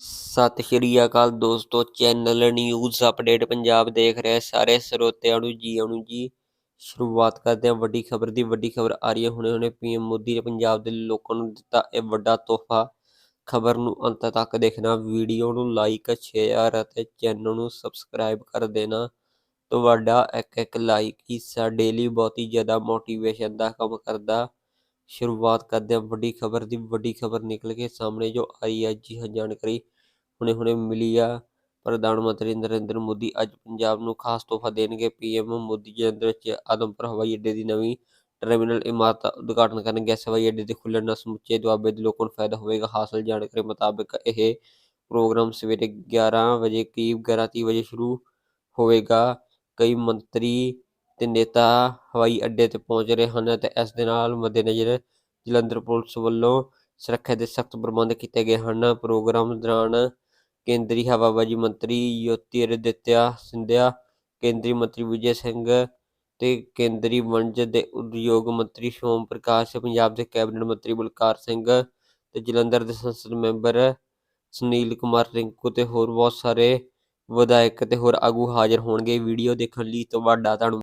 ਸਤਿ ਸ਼੍ਰੀ ਅਕਾਲ ਦੋਸਤੋ channel news update Punjab ਦੇਖ ਰਹੇ ਸਾਰੇ ਸਰੋਤਿਆਂ ਨੂੰ ਜੀ ਆਇਆਂ ਜੀ। ਸ਼ੁਰੂਆਤ ਕਰਦੇ ਹਾਂ ਵੱਡੀ ਖਬਰ ਦੀ, ਵੱਡੀ ਖਬਰ ਆ ਰਹੀ ਹੈ। ਹੁਣੇ ਹੁਣੇ ਪੀਐਮ ਮੋਦੀ ਨੇ ਪੰਜਾਬ ਦੇ ਲੋਕਾਂ ਨੂੰ ਦਿੱਤਾ ਇਹ ਵੱਡਾ ਤੋਹਫਾ। ਖਬਰ ਨੂੰ ਅੰਤ ਤੱਕ ਦੇਖਣਾ ਵੀਡੀਓ ਨੂੰ ਲਾਈਕ ਸ਼ੇਅਰ ਅਤੇ ਚੈਨਲ ਨੂੰ ਸਬਸਕ੍ਰਾਈਬ ਕਰ ਦੇਣਾ। ਤੁਹਾਡਾ ਇੱਕ ਇੱਕ ਲਾਈਕ ਹੀ ਸਾਡੇ ਲਈ ਬਹੁਤ ਹੀ ਜ਼ਿਆਦਾ ਮੋਟੀਵੇਸ਼ਨ ਦਾ ਕੰਮ ਕਰਦਾ। ਸ਼ੁਰੂਆਤ ਕਰਦੇ ਹਾਂ। ਵੱਡੀ ਖਬਰ ਦੀ ਵੱਡੀ ਖਬਰ ਨਿਕਲ ਕੇ ਸਾਹਮਣੇ ਜੋ ਆਈ ਹੈ ਜੀ ਹਾਂ, ਜਾਣਕਾਰੀ ਹੁਣੇ ਹੁਣੇ ਮਿਲੀ ਆ। ਪ੍ਰਧਾਨ ਮੰਤਰੀ ਨਰਿੰਦਰ ਮੋਦੀ ਅੱਜ ਪੰਜਾਬ ਨੂੰ ਖਾਸ ਤੋਹਫਾ ਦੇਣਗੇ। ਪੀਐਮ ਮੋਦੀ ਜਲੰਧਰ ਵਿੱਚ ਆਦਮਪੁਰ ਹਵਾਈ ਅੱਡੇ ਦੀ ਨਵੀਂ ਟਰਮੀਨਲ ਇਮਾਰਤ ਦਾ ਉਦਘਾਟਨ ਕਰਨਗੇ। ਇਸ ਹਵਾਈ ਅੱਡੇ ਦੇ ਖੁੱਲਣ ਨਾਲ ਸਮੁੱਚੇ ਦੁਆਬੇ ਦੇ ਲੋਕਾਂ ਨੂੰ ਫਾਇਦਾ ਹੋਵੇਗਾ। ਹਾਸਲ ਜਾਣਕਾਰੀ ਮੁਤਾਬਕ ਇਹ ਪ੍ਰੋਗਰਾਮ ਸਵੇਰੇ 11 ਵਜੇ, ਕਰੀਬ 11:30 ਵਜੇ ਸ਼ੁਰੂ ਹੋਵੇਗਾ। ਕਈ ਮੰਤਰੀ ਤੇ ਨੇਤਾ ਹਵਾਈ ਅੱਡੇ ਤੇ ਪਹੁੰਚ ਰਹੇ ਹਨ ਤੇ ਇਸ ਦੇ ਨਾਲ ਮੱਦੇਨਜ਼ਰ ਜਲੰਧਰ ਪੁਲਿਸ ਵੱਲੋਂ ਸੁਰੱਖਿਆ ਦੇ ਸਖਤ ਪ੍ਰਬੰਧ ਕੀਤੇ ਗਏ ਹਨ। ਪ੍ਰੋਗਰਾਮ ਦੌਰਾਨ ਕੇਂਦਰੀ ਹਵਾਬਾਜੀ ਮੰਤਰੀ ਯੋਤਿਰਾਦਿੱਤਿਆ ਸਿੰਧਿਆ, ਕੇਂਦਰੀ ਮੰਤਰੀ ਵਿਜੇ ਸਿੰਘ ਤੇ ਕੇਂਦਰੀ ਵਣਜ ਦੇ ਉਦਯੋਗ ਮੰਤਰੀ ਸੋਮ ਪ੍ਰਕਾਸ਼, ਪੰਜਾਬ ਦੇ ਕੈਬਨਿਟ ਮੰਤਰੀ ਬਲਕਾਰ ਸਿੰਘ ਤੇ ਜਲੰਧਰ ਦੇ ਸੰਸਦ ਮੈਂਬਰ ਸੁਨੀਲ ਕੁਮਾਰ ਰਿੰਕੂ ਤੇ ਹੋਰ ਬਹੁਤ ਸਾਰੇ ਵਿਧਾਇਕ ਤੇ ਹੋਰ ਆਗੂ ਹਾਜ਼ਰ ਹੋਣਗੇ। ਵੀਡੀਓ ਦੇਖਣ ਲਈ ਤੁਹਾਡਾ ਧੰਨਵਾਦ।